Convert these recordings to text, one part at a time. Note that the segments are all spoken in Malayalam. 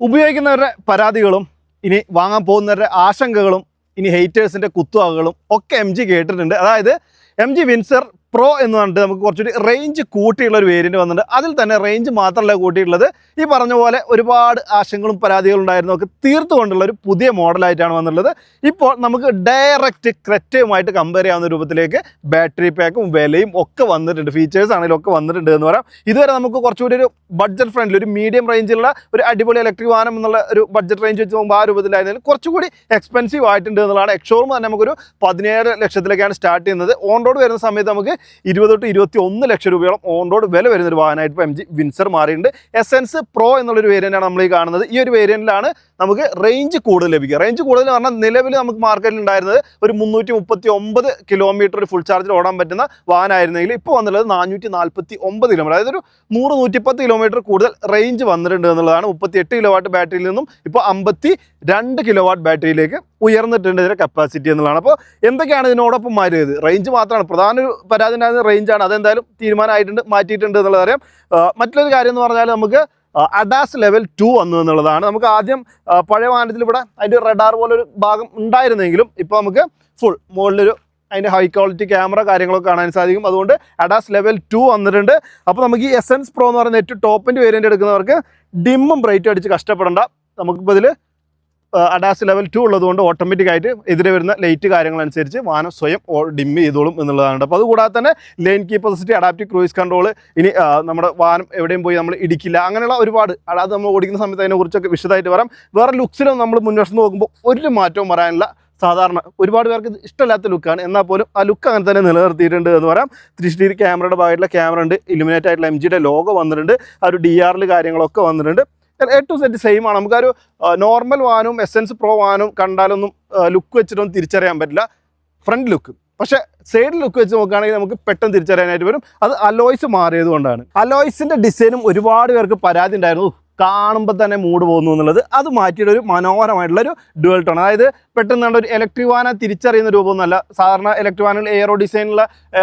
ഉപയോഗിക്കുന്നവരുടെ പരാതികളും ഇനി വാങ്ങാൻ പോകുന്നവരുടെ ആശങ്കകളും ഇനി ഹെയ്റ്റേഴ്സിന്റെ കുത്തുവാക്കുകളും ഒക്കെ എം ജി കേട്ടിട്ടുണ്ട്. അതായത് എം ജി വിൻസർ പ്രോ എന്ന് പറഞ്ഞിട്ട് നമുക്ക് കുറച്ചുകൂടി റേഞ്ച് കൂട്ടിയുള്ള ഒരു വേരിയന്റ് വന്നിട്ടുണ്ട്. അതിൽ തന്നെ റേഞ്ച് മാത്രമല്ല കൂട്ടിയിട്ടുള്ളത്. ഈ പറഞ്ഞ പോലെ ഒരുപാട് ആശങ്കകളും പരാതികളും ഉണ്ടായിരുന്നു. ഒക്കെ തീർത്തുകൊണ്ടുള്ള ഒരു പുതിയ മോഡലായിട്ടാണ് വന്നുള്ളത് ഇപ്പോൾ നമുക്ക് ഡയറക്റ്റ് ക്രെറ്റയുമായിട്ട് കമ്പയർ ചെയ്യാവുന്ന രൂപത്തിലേക്ക് ബാറ്ററി പാക്കും വിലയും ഒക്കെ വന്നിട്ടുണ്ട്. ഫീച്ചേഴ്സ് ആണെങ്കിലും ഒക്കെ വന്നിട്ടുണ്ട് എന്ന് പറയാം. ഇതുവരെ നമുക്ക് കുറച്ചുകൂടി ഒരു ബഡ്ജറ്റ് ഫ്രണ്ട്ലി ഒരു മീഡിയം റേഞ്ചിലുള്ള ഒരു അടിപൊളി ഇലക്ട്രിക് വാഹനം എന്നുള്ള ഒരു ബഡ്ജറ്റ് റേഞ്ച് വെച്ച് നോക്കുമ്പോൾ ആ രൂപത്തിലായിരുന്നെങ്കിൽ കുറച്ചുകൂടി എക്സ്പെൻസീവ് ആയിട്ടുണ്ട് എന്നുള്ളതാണ്. എക്ഷോറും തന്നെ നമുക്കൊരു പതിനേഴ് ലക്ഷത്തിലേക്കാണ് സ്റ്റാർട്ട് ചെയ്യുന്നത്. ഓൺ റോഡ് വരുന്ന സമയത്ത് നമുക്ക് ഇരുപത് തൊട്ട് ഇരുപത്തി ഒന്ന് ലക്ഷം രൂപയോളം ഓൺ റോഡ് വില വരുന്ന ഒരു വാഹനമായിട്ട് ഇപ്പോൾ എം ജി വിൻസർ മാറിയിട്ടുണ്ട്. എസെൻസ് പ്രോ എന്നുള്ളൊരു വേരിയന്റാണ് നമ്മൾ ഈ കാണുന്നത്. ഈ ഒരു വേരിയന്റിലാണ് നമുക്ക് റേഞ്ച് കൂടുതൽ ലഭിക്കും. റേഞ്ച് കൂടുതൽ പറഞ്ഞാൽ നിലവിൽ നമുക്ക് മാർക്കറ്റിൽ ഉണ്ടായിരുന്നത് ഒരു മുന്നൂറ്റി മുപ്പത്തി ഒമ്പത് കിലോമീറ്റർ ഫുൾ ചാർജിൽ ഓടാൻ പറ്റുന്ന വാഹനമായിരുന്നെങ്കിൽ ഇപ്പോൾ വന്നുള്ളത് നാനൂറ്റി നാൽപ്പത്തി ഒമ്പത് കിലോമീറ്റർ അതായത് ഒരു നൂറ് നൂറ്റിപ്പത്ത് കിലോമീറ്റർ കൂടുതൽ റേഞ്ച് വന്നിട്ടുണ്ട് എന്നുള്ളതാണ്. മുപ്പത്തി എട്ട് കിലോ വാട്ട് ബാറ്ററിയിൽ നിന്നും ഇപ്പോൾ അമ്പത്തി രണ്ട് കിലോ വാട്ട് ബാറ്ററിയിലേക്ക് ഉയർന്നിട്ടുണ്ട് ഇതിന്റെ കപ്പാസിറ്റി എന്നുള്ളതാണ്. അപ്പോൾ എന്തൊക്കെയാണ് ഇതിനോടൊപ്പം മാറിയത് റേഞ്ച് മാത്രമാണ്. പ്രധാന ഒരു പരാതി ഉണ്ടായിരുന്ന റേഞ്ചാണ് അതെന്തായാലും തീരുമാനമായിട്ടുണ്ട് മാറ്റിയിട്ടുണ്ട് എന്നുള്ളത് അറിയാം. ആ, മറ്റൊരു കാര്യം എന്ന് പറഞ്ഞാൽ നമുക്ക് അഡാസ് ലെവൽ ടു വന്നു എന്നുള്ളതാണ്. നമുക്ക് ആദ്യം പഴയ വാഹനത്തിൽ ഇവിടെ അതിന്റെ റഡാർ പോലെ ഒരു ഭാഗം ഉണ്ടായിരുന്നെങ്കിലും ഇപ്പോൾ നമുക്ക് ഫുൾ മുകളിലൊരു അതിന്റെ ഹൈ ക്വാളിറ്റി ക്യാമറ കാര്യങ്ങളൊക്കെ കാണാൻ സാധിക്കും. അതുകൊണ്ട് അഡാസ് ലെവൽ ടു വന്നിട്ടുണ്ട്. അപ്പോൾ നമുക്ക് ഈ എസെൻസ് പ്രോ എന്ന് പറയുന്ന ഏറ്റവും ടോപ്പിന്റെ വേരിയന്റ് എടുക്കുന്നവർക്ക് ഡിമ്മും ബ്രൈറ്റും അടിച്ച് കഷ്ടപ്പെടേണ്ട. നമുക്കിപ്പോൾ ഇതിൽ അഡാസ് ലെവൽ ടു ഉള്ളതുകൊണ്ട് ഓട്ടോമാറ്റിക്കായിട്ട് എതിരെ വരുന്ന ലൈറ്റ് കാര്യങ്ങളനുസരിച്ച് വാഹനം സ്വയം ഡിം ചെയ്തോളും എന്നുള്ളതാണ്. അപ്പോൾ അതുകൂടാതെ തന്നെ ലെയിൻ കീപ്പസിറ്റി അഡാപ്റ്റീവ് ക്രൂയിസ് കൺട്രോൾ ഇനി നമ്മുടെ വാഹനം എവിടെയും പോയി നമ്മൾ ഇടിക്കില്ല. അങ്ങനെയുള്ള ഒരുപാട് അതായത് നമ്മൾ ഓടിക്കുന്ന സമയത്ത് അതിനെക്കുറിച്ചൊക്കെ വിശദമായിട്ട് പറയാം. വേറെ ലുക്സിലും നമ്മൾ മുൻവശത്ത് നോക്കുമ്പോൾ ഒരു മാറ്റവും പറയാനില്ല സാധാരണ ഒരുപാട് പേർക്ക് ഇഷ്ടമില്ലാത്ത ലുക്കാണ് എന്നാൽ പോലും ആ ലുക്ക് അങ്ങനെ തന്നെ നിലനിർത്തിയിട്ടുണ്ട് എന്ന് പറയാം. ത്രീ ഡി ക്യാമറയുടെ ഭാഗമായിട്ടുള്ള ക്യാമറ ഉണ്ട്. ഇലുമിനേറ്റ് ആയിട്ടുള്ള എം ജിയുടെ ലോഗോ വന്നിട്ടുണ്ട്. ആ ഒരു ഡി ആറിൽ കാര്യങ്ങളൊക്കെ വന്നിട്ടുണ്ട്. എ ടു സെറ്റ് സെയിം ആണ്. നമുക്കൊരു നോർമൽ വാനും എസെൻസ് പ്രോ വാനും കണ്ടാലൊന്നും ലുക്ക് വെച്ചിട്ടൊന്നും തിരിച്ചറിയാൻ പറ്റില്ല. ഫ്രണ്ട് ലുക്ക് പക്ഷേ സൈഡ് ലുക്ക് വെച്ച് നോക്കുകയാണെങ്കിൽ നമുക്ക് പെട്ടെന്ന് തിരിച്ചറിയാനായിട്ട് വരും. അത് അലോയ്സ് മാറിയത് കൊണ്ടാണ് അലോയ്സിന്റെ ഡിസൈനും ഒരുപാട് പേർക്ക് പരാതി ഉണ്ടായിരുന്നു. കാണുമ്പോൾ തന്നെ മൂഡ് പോകുന്നു എന്നുള്ളത് അത് മാറ്റിയിട്ട് ഒരു മനോഹരമായിട്ടുള്ള ഒരു ഡുവൽ ടോൺ അതായത് പെട്ടെന്ന് ഒരു ഇലക്ട്രിക് വാന തിരിച്ചറിയുന്ന രൂപമൊന്നുമല്ല. സാധാരണ ഇലക്ട്രിക് വാനിൽ എയറോ ഡിസൈനുള്ള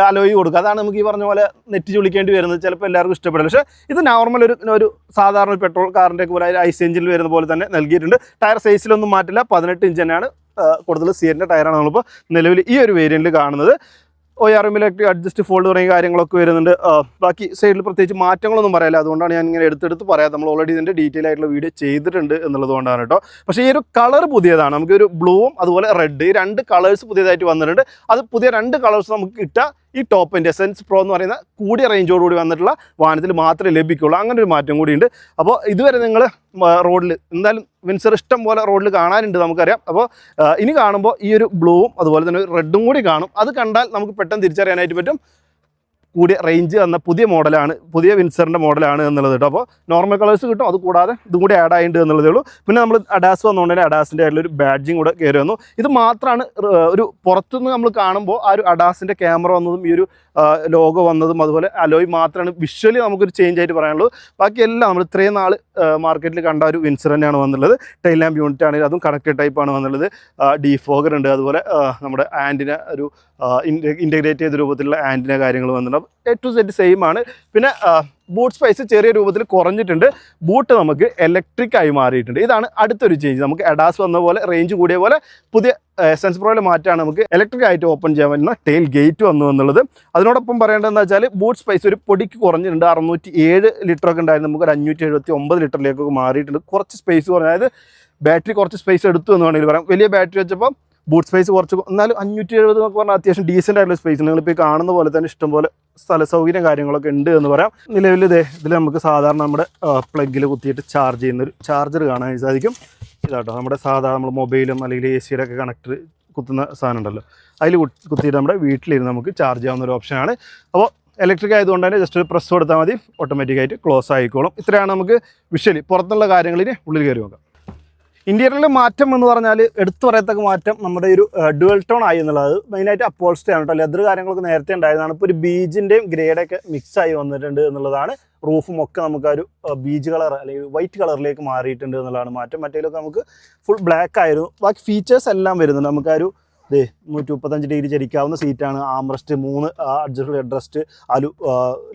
അലോയി കൊടുക്കുക. അതാണ് നമുക്ക് ഈ പറഞ്ഞ പോലെ നെറ്റ് ചുളിക്കേണ്ടി വരുന്നത്. ചിലപ്പോൾ എല്ലാവർക്കും ഇഷ്ടപ്പെടില്ല പക്ഷേ ഇത് നോർമൽ ഒരു ഒരു സാധാരണ പെട്രോൾ കാറിന്റെ പോലെ ഐസ് എഞ്ചിനിൽ വരുന്ന പോലെ തന്നെ നൽകിയിട്ടുണ്ട്. ടയർ സൈസിലൊന്നും മാറ്റില്ല. പതിനെട്ട് ഇഞ്ച് തന്നെയാണ് കൂടുതൽ സിയറിന്റെ ടയറാണ് നമ്മളിപ്പോൾ നിലവിൽ ഈ ഒരു വേരിയന്റിൽ കാണുന്നത്. ഒ ആർ എമ്മിലേക്ക് അഡ്ജസ്റ്റ് ഫോൾഡ് തുടങ്ങിയ കാര്യങ്ങളൊക്കെ വരുന്നുണ്ട്. ബാക്കി സൈഡിൽ പ്രത്യേകിച്ച് മാറ്റങ്ങളൊന്നും പറയാല്ല. അതുകൊണ്ടാണ് ഞാൻ ഇങ്ങനെ എടുത്തെടുത്ത് പറയാം നമ്മൾ ഓൾറെഡി ഇതിന്റെ ഡീറ്റെയിൽ ആയിട്ടുള്ള വീഡിയോ ചെയ്തിട്ടുണ്ട് എന്നുള്ളത് കൊണ്ടാണ് കേട്ടോ. പക്ഷേ ഈ ഒരു കളർ പുതിയതാണ്. നമുക്കൊരു ബ്ലൂവും അതുപോലെ റെഡ് രണ്ട് കളേഴ്സ് പുതിയതായിട്ട് വന്നിട്ടുണ്ട്. അത് പുതിയ രണ്ട് കളേഴ്സ് നമുക്ക് കിട്ടുക. ഈ ടോപ്പിന്റെ സെൻസ് പ്രോ എന്ന് പറയുന്ന കൂടിയ റേഞ്ചോട് കൂടി വന്നിട്ടുള്ള വാഹനത്തിൽ മാത്രമേ ലഭിക്കുള്ളൂ. അങ്ങനെ ഒരു മാറ്റം കൂടിയുണ്ട്. അപ്പോൾ ഇതുവരെ നിങ്ങൾ റോഡിൽ എന്തായാലും വിൻസർ ഇഷ്ടം പോലെ റോഡിൽ കാണാനുണ്ട് നമുക്കറിയാം. അപ്പോൾ ഇനി കാണുമ്പോൾ ഈ ഒരു ബ്ലൂവും അതുപോലെ തന്നെ റെഡും കൂടി കാണും. അത് കണ്ടാൽ നമുക്ക് പെട്ടെന്ന് തിരിച്ചറിയാനായിട്ട് പറ്റും. കൂടിയ റേഞ്ച് വന്ന പുതിയ മോഡലാണ് പുതിയ വിൻസറിന്റെ മോഡലാണ് എന്നുള്ളത് കേട്ടോ. അപ്പോൾ നോർമൽ കളേഴ്സ് കിട്ടും അത് കൂടാതെ ഇതും കൂടി ആഡ് ആയിട്ട് എന്നുള്ളതേ ഉള്ളൂ. പിന്നെ നമ്മൾ അഡാസ് വന്നുകൊണ്ടുതന്നെ അഡാസിന്റെ ഒരു ബാഡ്ജിങ് കൂടെ കയറി വന്നു. ഇത് മാത്രമാണ് ഒരു പുറത്തുനിന്ന് നമ്മൾ കാണുമ്പോൾ ആ ഒരു അഡാസിന്റെ ക്യാമറ വന്നതും ഈ ഒരു ലോഗോ വന്നതും അതുപോലെ അലോയ് മാത്രമാണ് വിഷ്വലി നമുക്കൊരു ചേഞ്ച് ആയിട്ട് പറയാനുള്ളൂ ബാക്കിയെല്ലാം നമ്മൾ ഇത്രയും നാൾ മാർക്കറ്റിൽ കണ്ട ഒരു വിൻസർ തന്നെയാണ് വന്നുള്ളത്. ടൈൽ ലാമ്പ് യൂണിറ്റ് ആണെങ്കിൽ അതും കണക്റ്റഡ് ടൈപ്പാണ് വന്നുള്ളത്. ഡിഫോഗർ ഉണ്ട് അതുപോലെ നമ്മുടെ ആന്റിന ഒരു ഇന്റഗ്രേറ്റ് ചെയ്ത രൂപത്തിലുള്ള ആന്റിന കാര്യങ്ങൾ വന്നിട്ടുണ്ട്. എ ടു സെറ്റ് സെയിം ആണ്. പിന്നെ ബൂട്ട് സ്പേസ് ചെറിയ രൂപത്തിൽ കുറഞ്ഞിട്ടുണ്ട്. ബൂട്ട് നമുക്ക് ഇലക്ട്രിക് ആയി മാറിയിട്ടുണ്ട്. ഇതാണ് അടുത്തൊരു ചേഞ്ച് നമുക്ക് എഡാസ് വന്ന പോലെ റേഞ്ച് കൂടിയ പോലെ പുതിയ എസെൻസ് പ്രോയിൽ മാറ്റാണ് നമുക്ക് ഇലക്ട്രിക് ആയിട്ട് ഓപ്പൺ ചെയ്യാൻ പറ്റുന്ന ടെയിൽ ഗേറ്റ് വന്നു എന്നുള്ളത്. അതിനോടൊപ്പം പറയേണ്ടതെന്ന് വെച്ചാൽ ബൂട്ട് സ്പേസ് ഒരു പൊടിക്ക് കുറഞ്ഞിട്ടുണ്ട്. അറുന്നൂറ്റി ഏഴ് ലിറ്റർ ഒക്കെ ഉണ്ടായിരുന്നു. നമുക്ക് ഒരു അഞ്ഞൂറ്റി എഴുപത്തി ഒമ്പത് ലിറ്ററിലേക്കൊക്കെ മാറിയിട്ടുണ്ട്. കുറച്ച് സ്പേസ് കുറഞ്ഞ അതായത് ബാറ്ററി കുറച്ച് സ്പേസ് എടുത്തു എന്ന് വേണമെങ്കിൽ പറയാം. വലിയ ബാറ്ററി വെച്ചപ്പോൾ ബൂട്ട് സ്പേസ് കുറച്ച് എന്നാലും അഞ്ഞൂറ്റി എഴുപത് എന്നൊക്കെ പറഞ്ഞാൽ അത്യാവശ്യം ഡീസന്റ് ആയിട്ടുള്ള സ്പേസ് നിങ്ങളിപ്പോൾ ഈ കാണുന്ന പോലെ തന്നെ ഇഷ്ടംപോലെ സ്ഥല സൗകര്യം കാര്യങ്ങളൊക്കെ ഉണ്ട് എന്ന് പറയാം. നിലവിൽ ഇതേ ഇതിൽ നമുക്ക് സാധാരണ നമ്മുടെ പ്ലഗിൽ കുത്തിയിട്ട് ചാർജ് ചെയ്യുന്ന ഒരു ചാർജർ കാണാൻ സാധിക്കും. ഇതാട്ടോ നമ്മുടെ സാധാരണ നമ്മൾ മൊബൈലും അല്ലെങ്കിൽ എ സിയുടെ ഒക്കെ കണക്ടർ കുത്തുന്ന സാധനം ഉണ്ടല്ലോ. അതിൽ കുത്തിയിട്ട് നമ്മുടെ വീട്ടിലിരുന്ന് നമുക്ക് ചാർജ് ചെയ്യാവുന്ന ഒരു ഓപ്ഷനാണ് അപ്പോൾ ഇലക്ട്രിക് ആയതുകൊണ്ട് തന്നെ ജസ്റ്റ് ഒരു പ്രസ് കൊടുത്താൽ മതി. ഓട്ടോമാറ്റിക്കായിട്ട് ക്ലോസ് ആയിക്കോളും. ഇത്രയാണ് നമുക്ക് വിഷ്വലി പുറത്തുള്ള കാര്യങ്ങളിന് ഉള്ളിൽ കയറി നോക്കാം. ഇന്റീരിയറിൽ മാറ്റം എന്ന് പറഞ്ഞാൽ എടുത്തു പറയത്തക്ക മാറ്റം നമ്മുടെ ഒരു ഡുവൽ ടോൺ ആയി എന്നുള്ളത് മെയിനായിട്ട് അപ്പോൾസ്റ്റേ ആണ് കേട്ടോ ലെതർ കാര്യങ്ങളൊക്കെ നേരത്തെ ഉണ്ടായതാണ്. ഇപ്പോൾ ഒരു ബീജിന്റെയും ഗ്രേഡൊക്കെ മിക്സ് ആയി വന്നിട്ടുണ്ട് എന്നുള്ളതാണ്. റൂഫും ഒക്കെ നമുക്ക് ബീജ് കളർ അല്ലെങ്കിൽ വൈറ്റ് കളറിലേക്ക് മാറിയിട്ടുണ്ട് എന്നുള്ളതാണ് മാറ്റം. മറ്റേലൊക്കെ നമുക്ക് ഫുൾ ബ്ലാക്ക് ആയിരുന്നു. ബാക്കി ഫീച്ചേഴ്സ് എല്ലാം വരുന്നുണ്ട്. നമുക്കൊരു ദേ നൂറ്റി മുപ്പത്തഞ്ച് ഡിഗ്രി ചരിക്കാവുന്ന സീറ്റാണ് ആംറസ്റ്റ് മൂന്ന് അഡ്ജസ്റ്റ് ഹെഡ്രസ്റ്റ് അലു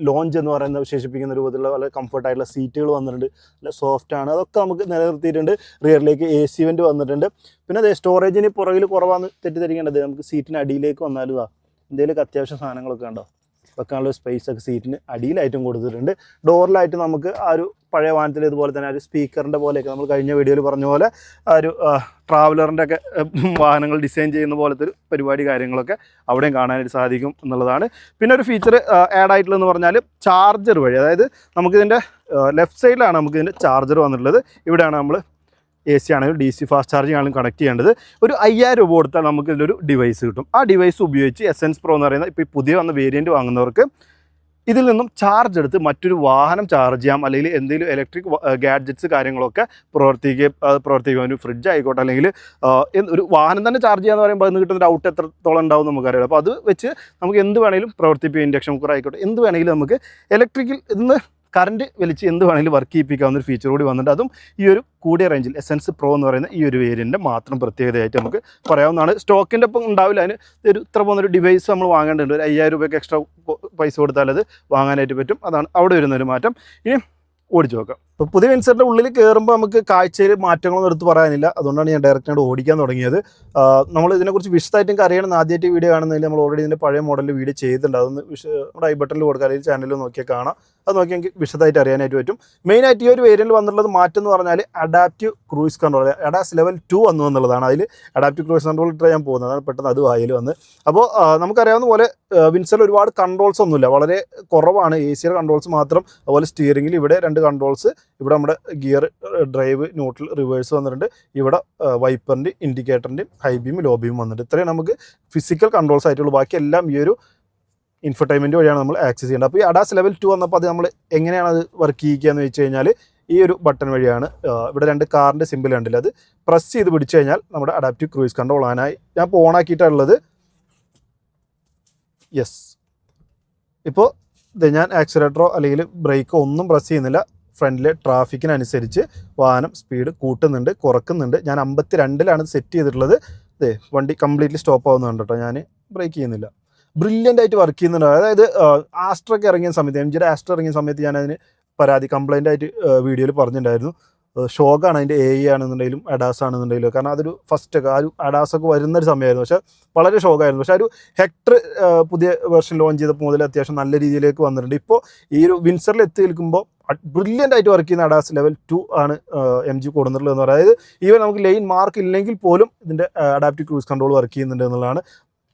ലോഞ്ച് എന്ന് പറയുന്ന വിശേഷിപ്പിക്കുന്ന രൂപത്തിലുള്ള വളരെ കംഫർട്ടായിട്ടുള്ള സീറ്റുകൾ വന്നിട്ടുണ്ട്. നല്ല സോഫ്റ്റ് ആണ്. അതൊക്കെ നമുക്ക് നിലനിർത്തിയിട്ടുണ്ട്. റിയറിലേക്ക് എ സി വെന്റ് വന്നിട്ടുണ്ട്. പിന്നെ അതെ സ്റ്റോറേജിന് പുറകിൽ കുറവാന്ന് തെറ്റിദ്ധരിക്കേണ്ടത് നമുക്ക് സീറ്റിന് അടിയിലേക്ക് വന്നാലും എന്തെങ്കിലുമൊക്കെ അത്യാവശ്യം സാധനങ്ങളൊക്കെ ഉണ്ടോ വെക്കാനുള്ള സ്പേസ് ഒക്കെ സീറ്റിന് അടിയിലായിട്ടും കൊടുത്തിട്ടുണ്ട്. ഡോറിലായിട്ട് നമുക്ക് ആ ഒരു പഴയ വാഹനത്തിൽ ഇതുപോലെ തന്നെ ഒരു സ്പീക്കറിന്റെ പോലെയൊക്കെ നമ്മൾ കഴിഞ്ഞ വീഡിയോയിൽ പറഞ്ഞ പോലെ ആ ഒരു ട്രാവലറിന്റെ ഒക്കെ വാഹനങ്ങൾ ഡിസൈൻ ചെയ്യുന്ന പോലത്തെ ഒരു പരിപാടി കാര്യങ്ങളൊക്കെ അവിടെയും കാണാനായിട്ട് സാധിക്കും എന്നുള്ളതാണ്. പിന്നെ ഒരു ഫീച്ചർ ആഡ് ആയിട്ടുള്ളതെന്ന് പറഞ്ഞാൽ ചാർജർ വഴി. അതായത് നമുക്കിതിന്റെ ലെഫ്റ്റ് സൈഡിലാണ് നമുക്കിതിന്റെ ചാർജർ വന്നിട്ടുള്ളത്. ഇവിടെയാണ് നമ്മൾ എ സി ആണെങ്കിലും ഡി സി ഫാസ്റ്റ് ചാർജിംഗ് ആണെങ്കിലും കണക്ട് ചെയ്യേണ്ടത് ഒരു അയ്യായിരം രൂപ കൊടുത്താൽ നമുക്ക് ഇതിലൊരു ഡിവൈസ് കിട്ടും. ആ ഡിവൈസ് ഉപയോഗിച്ച് എസെൻസ് പ്രോ എന്ന് പറയുന്ന ഇപ്പോൾ പുതിയ വന്ന വേരിയന്റ് വാങ്ങുന്നവർക്ക് ഇതിൽ നിന്നും ചാർജ് എടുത്ത് മറ്റൊരു വാഹനം ചാർജ് ചെയ്യാം. അല്ലെങ്കിൽ എന്തെങ്കിലും ഇലക്ട്രിക് ഗാഡ്ജറ്റ്സ് കാര്യങ്ങളൊക്കെ പ്രവർത്തിക്കുക പ്രവർത്തിക്കുക ഒരു ഫ്രിഡ്ജ് ആയിക്കോട്ടെ. അല്ലെങ്കിൽ ഒരു വാഹനം തന്നെ ചാർജ് ചെയ്യാന്ന് പറയുമ്പോൾ അതിന് കിട്ടുന്ന ഒരു ഔട്ട് എത്രത്തോളം ഉണ്ടാവും നമുക്കറിയാം അപ്പോൾ അത് വെച്ച് നമുക്ക് എന്ത് വേണമെങ്കിലും പ്രവർത്തിപ്പിക്കുക. ഇൻഡക്ഷൻ കുക്കർ ആയിക്കോട്ടെ. എന്ത് വേണമെങ്കിലും നമുക്ക് ഇലക്ട്രിക്കിൽ ഇന്ന് കറണ്ട് വലിച്ച് എന്ത് വേണമെങ്കിലും വർക്ക് ചെയ്യിപ്പിക്കാവുന്ന ഒരു ഫീച്ചർ കൂടി വന്നിട്ടുണ്ട്. അതും ഈ ഒരു കൂടിയ റേഞ്ചിൽ എസെൻസ് പ്രോ എന്ന് പറയുന്ന ഈ ഒരു വേരിയന്റെ മാത്രം പ്രത്യേകതയായിട്ട് നമുക്ക് പറയാവുന്നതാണ്. സ്റ്റോക്കിന്റെ ഒപ്പം ഉണ്ടാവില്ല. അതിന് ഒരു ഇത്ര പോകുന്നൊരു ഡിവൈസ് നമ്മൾ വാങ്ങേണ്ടതുണ്ട്. ഒരു അയ്യായിരം രൂപയ്ക്ക് എക്സ്ട്രാ പൈസ കൊടുത്താൽ അത് വാങ്ങാനായിട്ട് പറ്റും. അതാണ് അവിടെ വരുന്നൊരു മാറ്റം. ഇനി ഓടിച്ചു നോക്കാം. ഇപ്പോൾ പുതിയ വിൻസറിന്റെ ഉള്ളിൽ കയറുമ്പോൾ നമുക്ക് കാഴ്ചയിൽ മാറ്റങ്ങളൊന്നും എടുത്ത് പറയാനില്ല. അതുകൊണ്ടാണ് ഞാൻ ഡയറക്റ്റ് ആയിട്ട് ഓടിക്കാൻ തുടങ്ങിയത്. നമ്മൾ ഇതിനെക്കുറിച്ച് വിശദമായിട്ട് അറിയണം. ആദ്യമായിട്ട് വീഡിയോ കാണുന്നതിൽ നമ്മൾ ഓൾറെഡി ഇതിന്റെ പഴയ മോഡലിൽ വീഡിയോ ചെയ്തിട്ടുണ്ട്. അതൊന്ന് വിശ നമ്മുടെ ഐ ബട്ടണിൽ കൊടുക്കുക അല്ലെങ്കിൽ ചാനലിൽ നോക്കിയാൽ കാണാം. അത് നോക്കി എനിക്ക് വിശദമായിട്ട് അറിയാനായിട്ട് പറ്റും. മെയിനായിട്ട് ഈ ഒരു വേരിയന്റിൽ വന്നിട്ടുള്ളത് മാറ്റം എന്ന് പറഞ്ഞാൽ adaptive cruise control ADAS level two വന്നു എന്നുള്ളതാണ്. അതിൽ അഡാപ്റ്റീവ് ക്രൂയിസ് കൺട്രോൾ ഇട്ട് ഞാൻ പോകുന്നത്. അതാണ് പെട്ടെന്ന് അത് വായിൽ വന്ന്. അപ്പോൾ നമുക്കറിയാവുന്ന പോലെ വിൻസറിൽ ഒരുപാട് കൺട്രോൾസ് ഒന്നുമില്ല. വളരെ കുറവാണ്. എ സിയുടെ കൺട്രോൾസ് മാത്രം. അതുപോലെ സ്റ്റിയറിംഗിൽ ഇവിടെ രണ്ട് കൺട്രോൾസ് ഇവിടെ നമ്മുടെ ഗിയർ ഡ്രൈവ് ന്യൂട്രൽ റിവേഴ്സ് വന്നിട്ടുണ്ട്. ഇവിടെ വൈപ്പറിന്റെ ഇൻഡിക്കേറ്ററിന്റെയും ഹൈ ബീം ലോ ബീം വന്നിട്ട് ഇത്രയും നമുക്ക് ഫിസിക്കൽ കൺട്രോൾസ് ആയിട്ടുള്ളൂ. ബാക്കി എല്ലാം ഈ ഒരു ഇൻഫർടൈൻമെന്റ് വഴിയാണ് നമ്മൾ ആക്സസ് ചെയ്യേണ്ടത്. അപ്പോൾ ഈ അഡാസ് ലെവൽ ടു വന്നപ്പോൾ അത് നമ്മൾ എങ്ങനെയാണ് അത് വർക്ക് ചെയ്യുക എന്ന് വെച്ച് കഴിഞ്ഞാൽ ഈ ഒരു ബട്ടൺ വഴിയാണ്. ഇവിടെ രണ്ട് കാറിന്റെ സിമ്പിൾ കണ്ടില്ല അത്. പ്രസ് ചെയ്ത് പിടിച്ചു കഴിഞ്ഞാൽ നമ്മുടെ അഡാപ്റ്റീവ് ക്രൂയിസ് കൺട്രോൾ ആനായി ഞാൻ ഇപ്പോൾ ഓണാക്കിയിട്ടുള്ളത് യെസ്. ഇപ്പോൾ ഇത് ഞാൻ ആക്സിലേറ്ററോ അല്ലെങ്കിൽ ബ്രേക്കോ ഒന്നും പ്രസ് ചെയ്യുന്നില്ല. ഫ്രണ്ടിലെ ട്രാഫിക്കിനനുസരിച്ച് വാഹനം സ്പീഡ് കൂട്ടുന്നുണ്ട് കുറക്കുന്നുണ്ട്. ഞാൻ അമ്പത്തി രണ്ടിലാണ് സെറ്റ് ചെയ്തിട്ടുള്ളത്. ഇതേ വണ്ടി കംപ്ലീറ്റ്ലി സ്റ്റോപ്പ് ആവുന്നുണ്ട് കേട്ടോ ഞാൻ ബ്രേക്ക് ചെയ്യുന്നില്ല. ബ്രില്യന്റ് ആയിട്ട് വർക്ക് ചെയ്യുന്നുണ്ട്. അതായത് ആസ്ട്രൊക്കെ ഇറങ്ങിയ സമയത്ത് എം ജിയുടെ ആസ്ട്ര ഇറങ്ങിയ സമയത്ത് ഞാൻ അതിന് പരാതി കംപ്ലൈന്റ് ആയിട്ട് വീഡിയോയിൽ പറഞ്ഞിട്ടുണ്ടായിരുന്നു. ഷോക്കാണ് അതിന്റെ എ ആണെന്നുണ്ടെങ്കിലും അഡാസ് ആണെന്നുണ്ടെങ്കിലും. കാരണം അതൊരു ഫസ്റ്റ് ഒക്കെ ആ ഒരു അഡാസ് ഒക്കെ വരുന്നൊരു സമയമായിരുന്നു. പക്ഷേ വളരെ ഷോക്കായിരുന്നു പക്ഷേ ഒരു ഹെക്ടർ പുതിയ വേർഷൻ ലോഞ്ച് ചെയ്തപ്പോൾ മുതൽ അത്യാവശ്യം നല്ല രീതിയിലേക്ക് വന്നിട്ടുണ്ട്. ഇപ്പോൾ ഈ ഒരു വിൻസറിൽ എത്തി നിൽക്കുമ്പോൾ ബ്രില്യന്റ് ആയിട്ട് വർക്ക് ചെയ്യുന്ന അഡാസ് ലെവൽ ടു ആണ് എം ജി കൊടുത്തിട്ടുള്ളത് എന്ന് പറയുന്നത്. ഈവൻ നമുക്ക് ലൈൻ മാർക്ക് ഇല്ലെങ്കിൽ പോലും ഇതിന്റെ അഡാപ്റ്റീവ് ക്രൂസ് കൺട്രോൾ വർക്ക് ചെയ്യുന്നുണ്ട് എന്നുള്ളതാണ്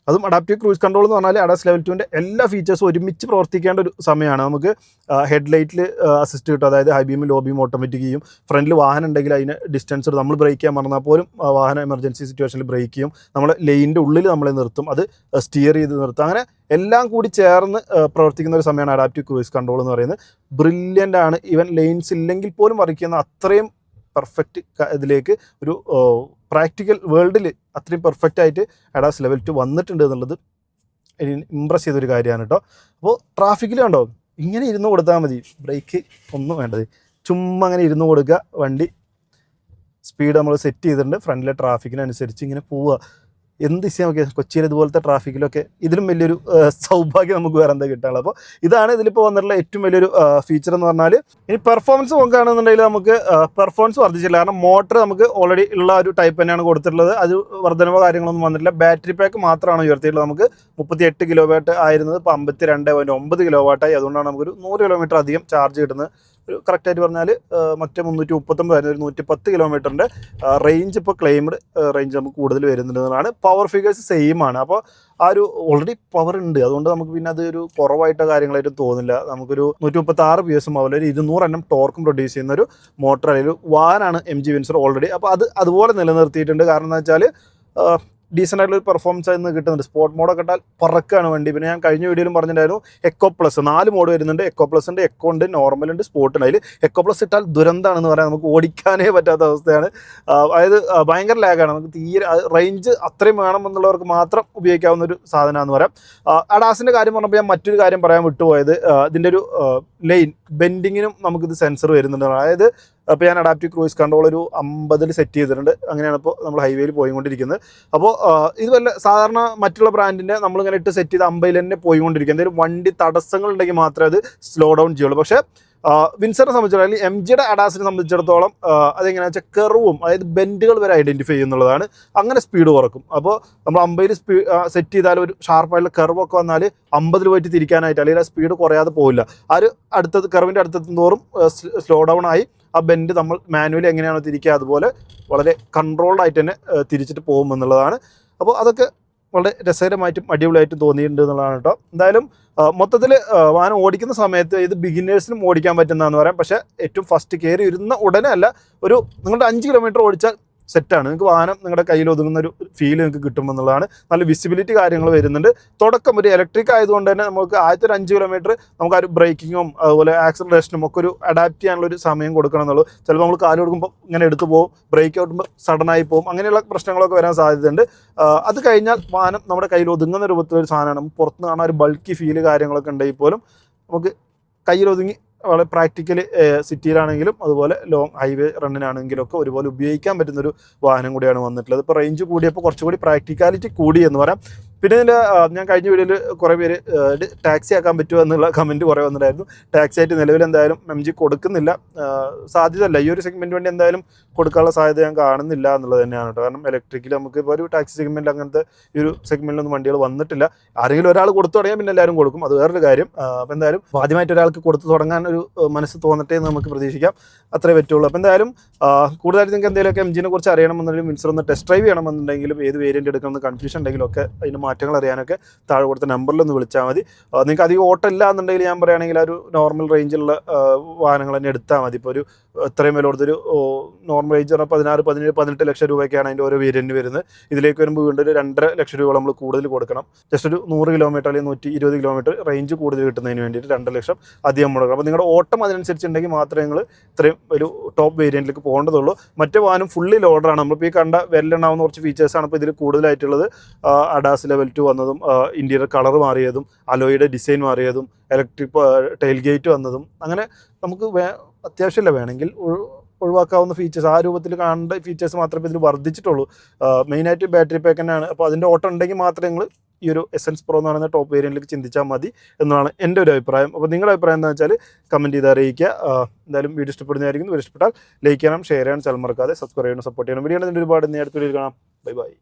അതും അഡാപ്റ്റീവ് ക്രൂസ് കൺട്രോൾ എന്ന് പറഞ്ഞാൽ അഡാസ് ലെവൽ ടുവിന്റെ എല്ലാ ഫീച്ചേഴ്സും ഒരുമിച്ച് പ്രവർത്തിക്കേണ്ട ഒരു സമയമാണ്. നമുക്ക് ഹെഡ്ലൈറ്റിൽ അസിസ്റ്റ് കിട്ടും. അതായത് ഹൈ ബീമും ലോ ബീം ഓട്ടോമാറ്റിക് ചെയ്യും. ഫ്രണ്ടിൽ വാഹനം ഉണ്ടെങ്കിൽ അതിന് ഡിസ്റ്റൻസ് നമ്മൾ ബ്രേക്ക് ചെയ്യാൻ മറന്നാൽ പോലും വാഹനം എമർജൻസി സിറ്റുവേഷനിൽ ബ്രേക്ക് ചെയ്യും. നമ്മൾ ലെയിന്റെ ഉള്ളിൽ നമ്മളെ നിർത്തും. അത് സ്റ്റിയർ ചെയ്ത് നിർത്തും. അങ്ങനെ എല്ലാം കൂടി ചേർന്ന് പ്രവർത്തിക്കുന്ന ഒരു സമയമാണ് അഡാപ്റ്റീവ് ക്രൂസ് കൺട്രോൾ എന്ന് പറയുന്നത്. ബ്രില്യന്റ് ആണ്. ഈവൻ ലെയിൻസ് ഇല്ലെങ്കിൽ പോലും വർക്ക് ചെയ്യുന്ന അത്രയും പെർഫെക്റ്റ് ഇതിലേക്ക് ഒരു പ്രാക്ടിക്കൽ വേൾഡിൽ അത്രയും പെർഫെക്റ്റ് ആയിട്ട് അഡാസ് ലെവൽ ടു വന്നിട്ടുണ്ട് എന്നുള്ളത് ഇമ്പ്രസ് ചെയ്തൊരു കാര്യമാണ് കേട്ടോ അപ്പോൾ ട്രാഫിക്കിൽ കണ്ടോ? ഇങ്ങനെ ഇരുന്ന് കൊടുത്താൽ മതി. ബ്രേക്ക് ഒന്നും വേണ്ടത് ചുമ്മാ അങ്ങനെ ഇരുന്ന് കൊടുക്കുക. വണ്ടി സ്പീഡ് നമ്മൾ സെറ്റ് ചെയ്തിട്ടുണ്ട്. ഫ്രണ്ടിലെ ട്രാഫിക്കിനനുസരിച്ച് ഇങ്ങനെ പോവുക. എന്ത് ഇഷ്ടം നോക്കിയാൽ കൊച്ചിയിൽ ഇതുപോലത്തെ ട്രാഫിക്കിലൊക്കെ ഇതിലും വലിയൊരു സൗഭാഗ്യം നമുക്ക് വേറെ എന്താ കിട്ടാനുള്ളത്. അപ്പോൾ ഇതാണ് ഇതിലിപ്പോൾ വന്നിട്ടുള്ള ഏറ്റവും വലിയൊരു ഫീച്ചർ എന്ന് പറഞ്ഞാൽ ഇനി പെർഫോമൻസ് നോക്കുകയാണെന്നുണ്ടെങ്കിൽ നമുക്ക് പെർഫോമൻസ് വർദ്ധിച്ചില്ല കാരണം മോട്ടർ നമുക്ക് ഓൾറെഡി ഉള്ള ഒരു ടൈപ്പ് തന്നെയാണ് കൊടുത്തിട്ടുള്ളത്. അത് വർധനവോ കാര്യങ്ങളൊന്നും വന്നിട്ടില്ല. ബാറ്ററി പാക്ക് മാത്രമാണ് ഉയർത്തിയിട്ടുള്ളത്. നമുക്ക് മുപ്പത്തി എട്ട് കിലോ വാട്ട് ആയിരുന്നത്. ഇപ്പോൾ അമ്പത്തി രണ്ട് പോയിന്റ് ഒമ്പത് കിലോ വാട്ടായി അതുകൊണ്ടാണ് നമുക്കൊരു നൂറ് കിലോമീറ്റർ അധികം ചാർജ് കിട്ടുന്നത്. ഒരു കറക്റ്റായിട്ട് പറഞ്ഞാൽ മറ്റേ മുന്നൂറ്റി മുപ്പത്തൊമ്പതായിരുന്നു ഒരു നൂറ്റി പത്ത് കിലോമീറ്ററിന്റെ റേഞ്ച് ഇപ്പോൾ ക്ലെയിംഡ് റേഞ്ച് നമുക്ക് കൂടുതൽ വരുന്നുണ്ടെന്നാണ് പവർ ഫിഗേഴ്സ് സെയിം ആണ്. അപ്പോൾ ആ ഒരു ഓൾറെഡി പവർ ഉണ്ട്. അതുകൊണ്ട് നമുക്ക് പിന്നെ അത് ഒരു കുറവായിട്ടോ കാര്യങ്ങളായിട്ട് തോന്നില്ല. നമുക്കൊരു നൂറ്റി മുപ്പത്തി ആറ് പി എസും ആവില്ല. ഒരു ഇരുന്നൂറ് എണ്ണം ടോർക്കും പ്രൊഡ്യൂസ് ചെയ്യുന്ന ഒരു മോട്ടർ അല്ലെങ്കിൽ വാനാണ് എം ജി വിൻസർ ഓൾറെഡി അപ്പോൾ അത് അതുപോലെ നിലനിർത്തിയിട്ടുണ്ട്. കാരണം എന്താ വെച്ചാൽ ഡീസന്റ് ആയിട്ടുള്ള ഒരു പെർഫോമൻസ് ആയിരുന്നു കിട്ടുന്നുണ്ട് സ്പോർട്ട് മോഡൊക്കെ ഇട്ടാൽ പറക്കാണ് വണ്ടി. പിന്നെ ഞാൻ കഴിഞ്ഞ വീഡിയോയിലും പറഞ്ഞിട്ടുണ്ടായിരുന്നു എക്കോ പ്ലസ് നാല് മോഡ് വരുന്നുണ്ട്. എക്കോ പ്ലസ് ഉണ്ട് എക്കോ ഉണ്ട് നോർമൽ ഉണ്ട് സ്പോർട്ട് ഉണ്ട്. അതിൽ എക്കോ പ്ലസ് ഇട്ടാൽ ദുരന്തമാണെന്ന് പറയാൻ നമുക്ക് ഓടിക്കാനേ പറ്റാത്ത അവസ്ഥയാണ്. അതായത് ഭയങ്കര ലാഗാണ് നമുക്ക് തീരെ റേഞ്ച് അത്രയും വേണം എന്നുള്ളവർക്ക് മാത്രം ഉപയോഗിക്കാവുന്ന ഒരു സാധനമാണെന്ന് പറയാം. അഡാസിന്റെ കാര്യം പറഞ്ഞപ്പോൾ ഞാൻ മറ്റൊരു കാര്യം പറയാൻ വിട്ടുപോയത്. ഇതിന്റെ ഒരു ലെയിൻ ബെൻഡിങ്ങിനും നമുക്കിത് സെൻസർ വരുന്നുണ്ട്. അതായത് അപ്പോൾ ഞാൻ അഡാപ്റ്റീവ് ക്രൂയിസ് കൺട്രോൾ ഒരു അമ്പതിൽ സെറ്റ് ചെയ്തിട്ടുണ്ട്. അങ്ങനെയാണ് ഇപ്പോൾ നമ്മൾ ഹൈവേയിൽ പോയിക്കൊണ്ടിരിക്കുന്നത്. അപ്പോൾ ഇത് വല്ല സാധാരണ മറ്റുള്ള ബ്രാൻഡിന്റെ നമ്മളിങ്ങനെ ഇട്ട് സെറ്റ് ചെയ്ത് അമ്പതിൽ തന്നെ പോയിക്കൊണ്ടിരിക്കുക എന്തെങ്കിലും വണ്ടി തടസ്സങ്ങൾ ഉണ്ടെങ്കിൽ മാത്രമേ അത് സ്ലോ ഡൗൺ ചെയ്യുള്ളൂ. പക്ഷേ വിൻസറിനെ സംബന്ധിച്ചിടത്തോളം എം ജിയുടെ അഡാസിനെ സംബന്ധിച്ചിടത്തോളം അതെങ്ങനെയാണെന്ന് വെച്ചാൽ കെർവും അതായത് ബെൻഡുകൾ വരെ ഐഡന്റിഫൈ ചെയ്യുന്നുള്ളതാണ്. അങ്ങനെ സ്പീഡ് കുറക്കും. അപ്പോൾ നമ്മൾ അമ്പതിൽ സ്പീ സെറ്റ് ചെയ്താൽ ഒരു ഷാർപ്പായിട്ടുള്ള കെർവൊക്കെ വന്നാൽ അമ്പതിൽ പോയിട്ട് തിരിക്കാനായിട്ട് അല്ലെങ്കിൽ ആ സ്പീഡ് കുറയാതെ പോവില്ല. ആ ഒരു അടുത്തത് കെർവിന്റെ അടുത്തെത്തുന്നതോറും സ്ലോ ഡൗൺ ആയി ആ ബെൻഡ് നമ്മൾ മാനുവലി എങ്ങനെയാണോ തിരിക്കുക അതുപോലെ വളരെ കൺട്രോൾഡ് ആയിട്ട് തന്നെ തിരിച്ചിട്ട് പോകുമെന്നുള്ളതാണ്. അപ്പോൾ അതൊക്കെ വളരെ രസകരമായിട്ടും അടിപൊളിയായിട്ടും തോന്നിയിട്ടുണ്ട് എന്നുള്ളതാണ് കേട്ടോ. എന്തായാലും മൊത്തത്തിൽ വാഹനം ഓടിക്കുന്ന സമയത്ത് ഇത് ബിഗിനേഴ്സിനും ഓടിക്കാൻ പറ്റുന്നതെന്ന് പറയാം. പക്ഷേ ഏറ്റവും ഫസ്റ്റ് കയറി ഇരുന്ന ഉടനെ അല്ല ഒരു നിങ്ങളുടെ അഞ്ച് കിലോമീറ്റർ ഓടിച്ചാൽ സെറ്റാണ് നിങ്ങൾക്ക് വാഹനം നിങ്ങളുടെ കയ്യിൽ ഒതുങ്ങുന്ന ഒരു ഫീൽ നിങ്ങൾക്ക് കിട്ടുമെന്നുള്ളതാണ് നല്ല വിസിബിലിറ്റി കാര്യങ്ങൾ വരുന്നുണ്ട്. തുടക്കം ഒരു ഇലക്ട്രിക് ആയതുകൊണ്ട് തന്നെ നമുക്ക് ആദ്യത്തെ ഒരു അഞ്ച് കിലോമീറ്റർ നമുക്ക് ആ ഒരു ബ്രേക്കിങ്ങും അതുപോലെ ആക്സലറേഷനും ഒക്കെ ഒരു അഡാപ്റ്റ് ചെയ്യാനുള്ള ഒരു സമയം കൊടുക്കണം എന്നുള്ളൂ. ചിലപ്പോൾ നമ്മൾ കാൽ കൊടുക്കുമ്പോൾ ഇങ്ങനെ എടുത്തു പോകും ബ്രേക്ക് ഔട്ടുമ്പോൾ സഡനായി പോകും അങ്ങനെയുള്ള പ്രശ്നങ്ങളൊക്കെ വരാൻ സാധ്യതയുണ്ട്. അത് കഴിഞ്ഞാൽ വാഹനം നമ്മുടെ കയ്യിൽ ഒതുങ്ങുന്ന രൂപത്തിലൊരു സാധനമാണ്. പുറത്ത് കാണാൻ ഒരു ബൾക്കി ഫീൽ കാര്യങ്ങളൊക്കെ ഉണ്ടെങ്കിൽ പോലും നമുക്ക് കയ്യിൽ ഒതുങ്ങി വളരെ പ്രാക്ടിക്കൽ സിറ്റിയിലാണെങ്കിലും അതുപോലെ ലോങ് ഹൈവേ റണ്ണിനാണെങ്കിലും ഒക്കെ ഒരുപോലെ ഉപയോഗിക്കാൻ പറ്റുന്നൊരു വാഹനം കൂടിയാണ് വന്നിട്ടുള്ളത്. ഇപ്പോൾ റേഞ്ച് കൂടിയപ്പോൾ കുറച്ചുകൂടി പ്രാക്ടിക്കാലിറ്റി കൂടി എന്ന് പറയാം. പിന്നെ ഇതിന്റെ ഞാൻ കഴിഞ്ഞ വീഡിയോയിൽ കുറേ പേര് ടാക്സി ആക്കാൻ പറ്റുമോ എന്നുള്ള കമന്റ് കുറേ വന്നിട്ടായിരുന്നു ടാക്സി ആയിട്ട് നിലവിൽ എന്തായാലും എം ജി കൊടുക്കുന്നില്ല. സാധ്യതയല്ല. ഈ ഒരു സെഗ്മെന്റ് വേണ്ടി എന്തായാലും കൊടുക്കാനുള്ള സാധ്യത ഞാൻ കാണുന്നില്ല എന്നുള്ളത് തന്നെയാണ് കേട്ടോ. കാരണം ഇലക്ട്രിക്കിൽ നമുക്ക് ഇപ്പോൾ ഒരു ടാക്സി സെഗ്മെന്റ് അങ്ങനത്തെ ഈ ഒരു സെഗ്മെന്റിലൊന്നും വണ്ടികൾ വന്നിട്ടില്ല. ആരെങ്കിലും ഒരാൾ കൊടുത്തു തുടങ്ങിയാൽ പിന്നെ എല്ലാവരും കൊടുക്കും. അത് വേറൊരു കാര്യം. അപ്പോൾ എന്തായാലും ആദ്യമായിട്ട് ഒരാൾക്ക് കൊടുത്തു തുടങ്ങാൻ ഒരു മനസ്സ് തോന്നട്ടെ എന്ന് നമുക്ക് പ്രതീക്ഷിക്കാം. അത്രേ പറ്റുള്ളൂ. അപ്പോൾ എന്തായാലും കൂടുതലായിട്ട് നിങ്ങൾക്ക് എന്തെങ്കിലുമൊക്കെ എം ജിനെ കുറിച്ച് അറിയണമെന്നുണ്ടെങ്കിലും മിൻസർ ഒന്ന് ടെസ്റ്റ് ഡ്രൈവ് ചെയ്യണമെന്നുണ്ടെങ്കിലും ഏത് വേരിയന്റ് എടുക്കണമെന്ന് കൺഫ്യൂഷൻ ഉണ്ടെങ്കിലും ഒക്കെ അതിന്റെ മാറ്റങ്ങൾ അറിയാനൊക്കെ താഴെ കൊടുത്ത നമ്പറിൽ ഒന്ന് വിളിച്ചാൽ മതി. നിങ്ങൾക്ക് അധികം ഓട്ടം ഇല്ല എന്നുണ്ടെങ്കിൽ ഞാൻ പറയുകയാണെങ്കിൽ ഒരു നോർമൽ റേഞ്ചിലുള്ള വാഹനങ്ങൾ തന്നെ എടുത്താൽ മതി. ഇപ്പോൾ ഒരു ഇത്രയും വില കൊടുത്തൊരു നോർമൽ റേഞ്ച് പറഞ്ഞാൽ പതിനാറ് പതിനേഴ് പതിനെട്ട് ലക്ഷം രൂപയ്ക്കാണ് അതിന്റെ ഓരോ വേരിയന്റ് വരുന്നത്. ഇതിലേക്ക് വരുമ്പോൾ വീണ്ടും ഒരു രണ്ടര ലക്ഷം രൂപ നമ്മൾ കൂടുതൽ കൊടുക്കണം. ജസ്റ്റ് ഒരു നൂറ് കിലോമീറ്റർ അല്ലെങ്കിൽ നൂറ്റി ഇരുപത് കിലോമീറ്റർ റേഞ്ച് കൂടുതൽ കിട്ടുന്നതിന് വേണ്ടിയിട്ട് രണ്ടര ലക്ഷം അധികം മുടക്കണം അപ്പോൾ നിങ്ങളുടെ ഓട്ടം അതിനനുസരിച്ചുണ്ടെങ്കിൽ മാത്രമേ നിങ്ങൾ ഇത്രയും ഒരു ടോപ്പ് വേരിയന്റിലേക്ക് പോകേണ്ടതുള്ളൂ. മറ്റേ വാഹനം ഫുള്ളി ലോഡറാണ് നമ്മളിപ്പോൾ ഈ കണ്ട വെല്ലെണ്ണാവുന്ന കുറച്ച് ഫീച്ചേഴ്സാണ് ഇപ്പോൾ ഇതിൽ കൂടുതലായിട്ടുള്ളത്. അഡാസ് ലെവൽ ടു വന്നതും ഇന്റീരിയർ കളർ മാറിയതും അലോയുടെ ഡിസൈൻ മാറിയതും ഇലക്ട്രിക് ടൈൽ ഗേറ്റ് വന്നതും അങ്ങനെ നമുക്ക് വേ അത്യാവശ്യമില്ല വേണമെങ്കിൽ ഒഴിവാക്കാവുന്ന ഫീച്ചേഴ്സ് ആ രൂപത്തിൽ കാണേണ്ട ഫീച്ചേഴ്സ് മാത്രമേ ഇതിൽ വർദ്ധിച്ചിട്ടുള്ളൂ. മെയിനായിട്ട് ബാറ്ററി പാക്ക് തന്നെയാണ്. അപ്പോൾ അതിന്റെ ഓട്ടം ഉണ്ടെങ്കിൽ മാത്രമേ നിങ്ങൾ ഈ ഒരു എസൻസ് പ്രോ എന്ന് പറയുന്ന ടോപ്പ് വേരിയന്റിലേക്ക് ചിന്തിച്ചാൽ മതി എന്നാണ് എന്റെ ഒരു അഭിപ്രായം. അപ്പോൾ നിങ്ങളുടെ അഭിപ്രായം എന്താ വെച്ചാൽ കമന്റ് ചെയ്ത് അറിയിക്കുക. എന്തായാലും വീഡിയോ ഇഷ്ടപ്പെടുന്നതായിരിക്കും ഇഷ്ടപ്പെട്ടാൽ ലൈക്ക് ചെയ്യണം ഷെയർ ചെയ്യണം ചാനൽ മറക്കാതെ സബ്സ്ക്രൈബ് ചെയ്യണം സപ്പോർട്ട് ചെയ്യണം. വീഡിയോ ഒരുപാട് നേരത്തെ കാണാം. Bye bye.